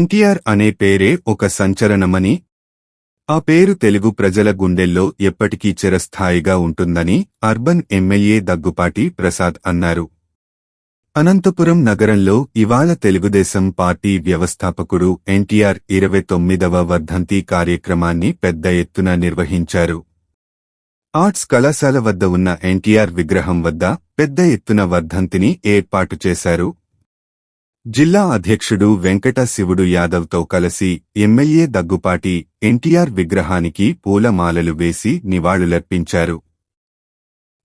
ఎన్టీఆర్ అనే పేరే ఒక సంచలనమని ఆ పేరు తెలుగు ప్రజల గుండెల్లో ఎప్పటికీ చిరస్థాయిగా ఉంటుందని అర్బన్ ఎమ్మెల్యే దగ్గుపాటి ప్రసాద్ అన్నారు. అనంతపురం నగరంలో ఇవాళ తెలుగుదేశం పార్టీ వ్యవస్థాపకుడు ఎన్టీఆర్ ఇరవై తొమ్మిదవ వర్ధంతి కార్యక్రమాన్ని పెద్ద ఎత్తున నిర్వహించారు. ఆర్ట్స్ కళాశాల వద్ద ఉన్న ఎన్టీఆర్ విగ్రహం వద్ద పెద్ద ఎత్తున వర్ధంతిని ఏర్పాటు చేశారు. జిల్లా అధ్యక్షుడు వెంకట శివుడు యాదవ్తో కలిసి ఎమ్మెల్యే దగ్గుపాటి ఎన్టీఆర్ విగ్రహానికి పూలమాలలు వేసి నివాళులర్పించారు.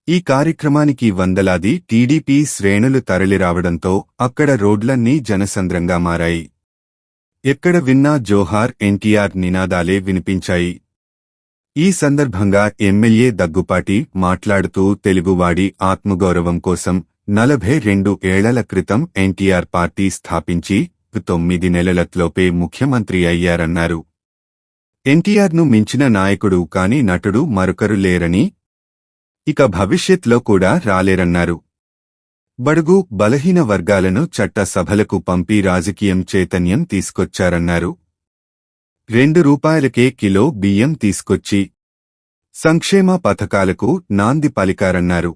ఈ కార్యక్రమానికి వందలాది టీడీపీ శ్రేణులు తరలిరావడంతో అక్కడ రోడ్లన్నీ జనసంద్రంగా మారాయి. ఎక్కడ విన్నా జోహార్ ఎన్టీఆర్ నినాదాలే వినిపించాయి. ఈ సందర్భంగా ఎమ్మెల్యే దగ్గుపాటి మాట్లాడుతూ తెలుగువాడి ఆత్మగౌరవం కోసం నలభై రెండు ఏళ్ళ క్రితం ఎన్టీఆర్ పార్టీ స్థాపించి తొమ్మిది నెలలలోపే ముఖ్యమంత్రి అయ్యారన్నారు. ఎన్టీఆర్ను మించిన నాయకుడు కాని నటుడు మరొకరు లేరని ఇక భవిష్యత్లో కూడా రాలేరన్నారు. బడుగు బలహీన వర్గాలను చట్టసభలకు పంపి రాజకీయం చైతన్యం తీసుకొచ్చారన్నారు. రెండు రూపాయలకే కిలో బియ్యం తీసుకొచ్చి సంక్షేమ పథకాలకు నాంది పలికారన్నారు.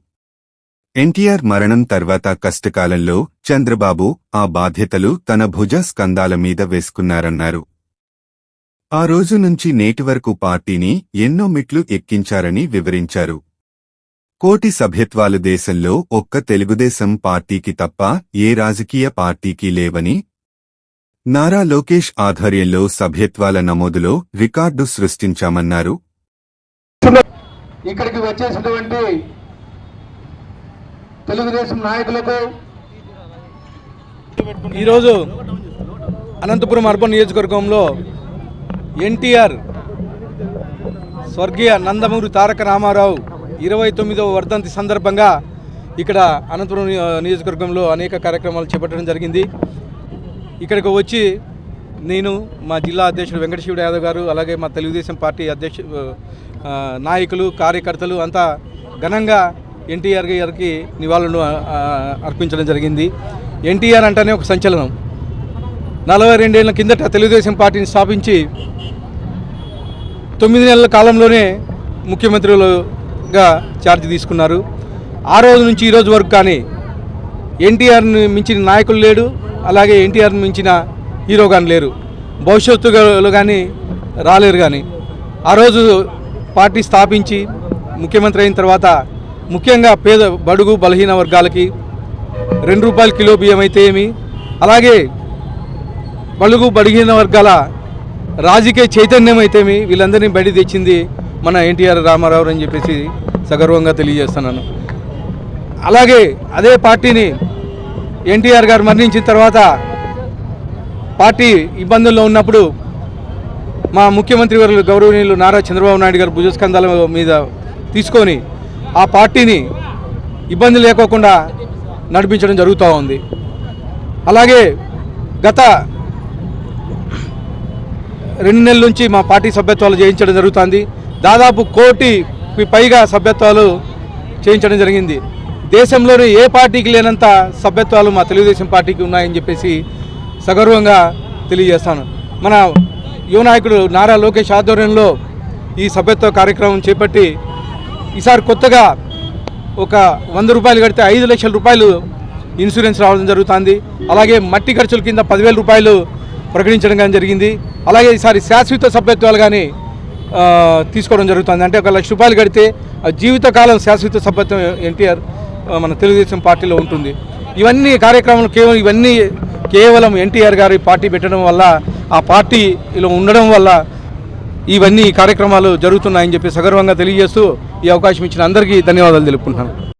ఎన్టీఆర్ మరణం తర్వాత కష్టకాలంలో చంద్రబాబు ఆ బాధ్యతలు తన భుజ స్కందాల మీద వేసుకున్నారన్నారు. ఆ రోజు నుంచి నేటి వరకు పార్టీని ఎన్నో మెట్లు ఎక్కించారని వివరించారు. కోటి సభ్యత్వాలు దేశంలో ఒక్క తెలుగుదేశం పార్టీకి తప్ప ఏ రాజకీయ పార్టీకి లేవని నారా లోకేష్ ఆధ్వర్యంలో సభ్యత్వాల నమోదులో రికార్డు సృష్టించామన్నారు. ఇక్కడికి వచ్చేసినటువంటి తెలుగుదేశం నాయకులకు ఈరోజు అనంతపురం అర్బన్ నియోజకవర్గంలో ఎన్టీఆర్ స్వర్గీయ నందమూరి తారక రామారావు ఇరవై తొమ్మిదవ వర్ధంతి సందర్భంగా ఇక్కడ అనంతపురం నియోజకవర్గంలో అనేక కార్యక్రమాలు చేపట్టడం జరిగింది. ఇక్కడికి వచ్చి నేను మా జిల్లా అధ్యక్షుడు వెంకటశివుడు యాదవ్ గారు అలాగే మా తెలుగుదేశం పార్టీ అధ్యక్ష నాయకులు కార్యకర్తలు అంతా ఘనంగా ఎన్టీఆర్ గారికి నివాళులను అర్పించడం జరిగింది. ఎన్టీఆర్ అంటేనే ఒక సంచలనం. నలభై రెండేళ్ళ కిందట తెలుగుదేశం పార్టీని స్థాపించి తొమ్మిది నెలల కాలంలోనే ముఖ్యమంత్రులుగా ఛార్జ్ తీసుకున్నారు. ఆ రోజు నుంచి ఈరోజు వరకు కానీ ఎన్టీఆర్ని మించిన నాయకులు లేడు అలాగే ఎన్టీఆర్ని మించిన హీరో కానీ లేరు. భవిష్యత్తులో కానీ రాలేరు కానీ ఆ రోజు పార్టీ స్థాపించి ముఖ్యమంత్రి అయిన తర్వాత ముఖ్యంగా పేద బడుగు బలహీన వర్గాలకి రెండు రూపాయల కిలో బియ్యం అయితే ఏమి? అలాగే బడుగు బడిగిన వర్గాల రాజకీయ చైతన్యం అయితేమి వీళ్ళందరినీ బయట తెచ్చింది మన ఎన్టీఆర్ రామారావు అని చెప్పేసి సగర్వంగా తెలియజేస్తున్నాను. అలాగే అదే పార్టీని ఎన్టీఆర్ గారు మరణించిన తర్వాత పార్టీ ఇబ్బందుల్లో ఉన్నప్పుడు మా ముఖ్యమంత్రి వారు గౌరవనీయులు నారా చంద్రబాబు నాయుడు గారు భుజస్కంధాల మీద తీసుకొని ఆ పార్టీని ఇబ్బంది లేకోకుండా నడిపించడం జరుగుతూ ఉంది. అలాగే గత రెండు నెలల నుంచి మా పార్టీ సభ్యత్వాలు చేయించడం జరుగుతుంది. దాదాపు కోటికి పైగా సభ్యత్వాలు చేయించడం జరిగింది. దేశంలోని ఏ పార్టీకి లేనంత సభ్యత్వాలు మా తెలుగుదేశం పార్టీకి ఉన్నాయని చెప్పేసి సగర్వంగా తెలియజేస్తాను. మన యువ నాయకుడు నారా లోకేష్ ఆధ్వర్యంలో ఈ సభ్యత్వ కార్యక్రమం చేపట్టి ఈసారి కొత్తగా ఒక వంద రూపాయలు కడితే ఐదు లక్షల రూపాయలు ఇన్సూరెన్స్ రావడం జరుగుతుంది. అలాగే మట్టి ఖర్చుల కింద పదివేల రూపాయలు ప్రకటించడం కానీ జరిగింది. అలాగే ఈసారి శాశ్వత సభ్యత్వాలు కానీ తీసుకోవడం జరుగుతుంది. అంటే ఒక లక్ష రూపాయలు కడితే ఆ జీవితకాలం శాశ్వత సభ్యత్వం ఎన్టీఆర్ మన తెలుగుదేశం పార్టీలో ఉంటుంది. ఇవన్నీ కార్యక్రమాలు కేవలం ఇవన్నీ కేవలం ఎన్టీఆర్ గారి పార్టీ పెట్టడం వల్ల ఆ పార్టీలో ఉండడం వల్ల ఇవన్నీ కార్యక్రమాలు జరుగుతున్నాయని చెప్పి సగర్వంగా తెలియజేస్తూ ఈ అవకాశం ఇచ్చిన అందరికీ ధన్యవాదాలు తెలుపుకుంటున్నాను.